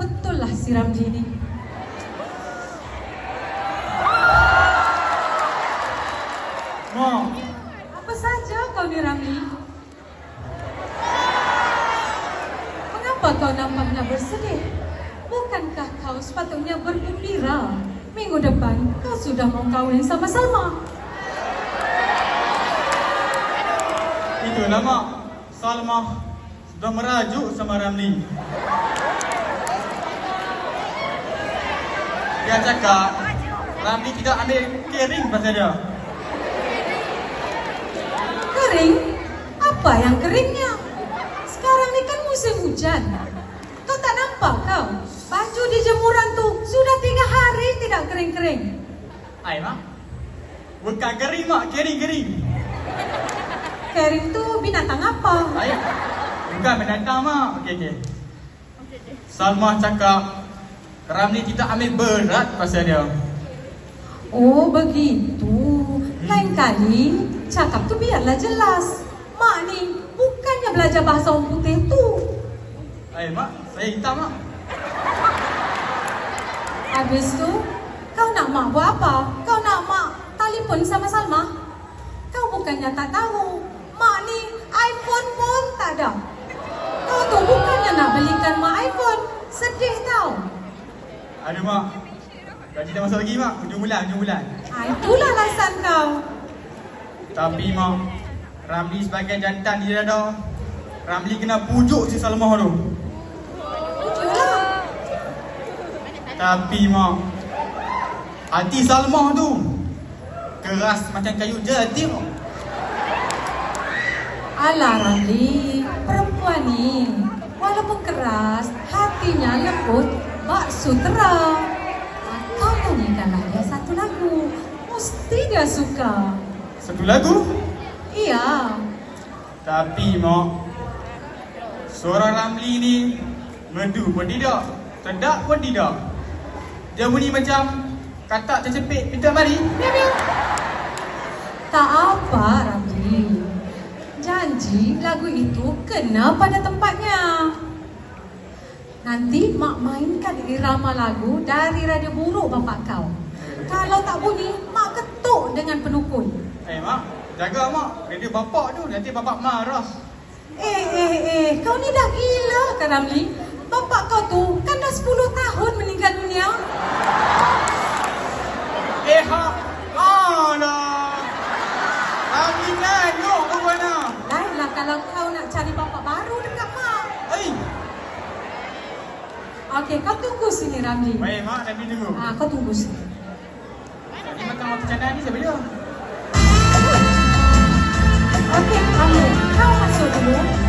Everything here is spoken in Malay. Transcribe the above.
betul lah si Ramli ni. Apa saja kau ni Ramli? Mengapa kau nampaknya bersedih? Bukankah kau sepatutnya bergembira? Minggu depan kau sudah mau kahwin sama Salma. itulah mak. Salma sudah merajuk sama Ramli. Dia cakap Ramli tidak ambil kering pasal dia. Kering? Apa yang keringnya? Sekarang ni kan musim hujan. Kau tak nampak kau? Baju di jemuran tu sudah tiga hari tidak kering-kering. Ai mak. Bukan kering mak, kering-kering. Kering tu binatang apa? Ai. Bukan binatang mak. Okey okey. Salma cakap Ramli tidak ambil berat pasal dia. Oh begitu. Lain kali cakap tu biarlah jelas. Mak ni bukannya belajar bahasa orang putih tu. Ai mak, saya hitam mak. Habis tu kau nak mak buat apa? Kau nak mak telefon sama Salma? Kau bukannya tak tahu. Mak ni iPhone pun tak ada. Kau tu bukannya nak belikan mak iPhone. Sedih tau. Aduh mak. Gaji dah masuk lagi mak, hujung bulan, hujung bulan. Ha, itulah alasan kau. Tapi mak, Ramli sebagai jantan di dada. Ramli kena pujuk si Salmah tu. Tapi mak, hati Salmah tu keras macam kayu jati mak. Alah Ramli, perempuan ni walaupun keras, hatinya lembut, bak sutera. Kau nyanyikanlah dia satu lagu, mesti dia suka. Satu lagu. Iya, Tapi mak, suara Ramli ni merdu pun tidak, sedap pun tidak. Dia bunyi macam katak tercepit minta mari. Miau miau. tak apa Ramli. Janji lagu itu kena pada tempatnya. Nanti mak mainkan irama lagu dari radio buruk bapak kau. Kalau tak bunyi, mak ketuk dengan penukul. Eh mak, jaga mak. Radio bapak tu nanti bapak marah. Eh, eh, eh, kau ni dah gila kan Ramli? Bapak kau tu kan dah 10 tahun meninggal dunia. Eh ha, alah. Ramli nanyok ke mana? Lainlah kalau kau nak cari bapak baru dekat mak. Hei, Okey, kau tunggu sini Ramli. baik mak, Ramli tunggu. Ah, kau tunggu sini. Ni makan waktu canai ni siapa dia? Okey, kamu. Kau masuk dulu.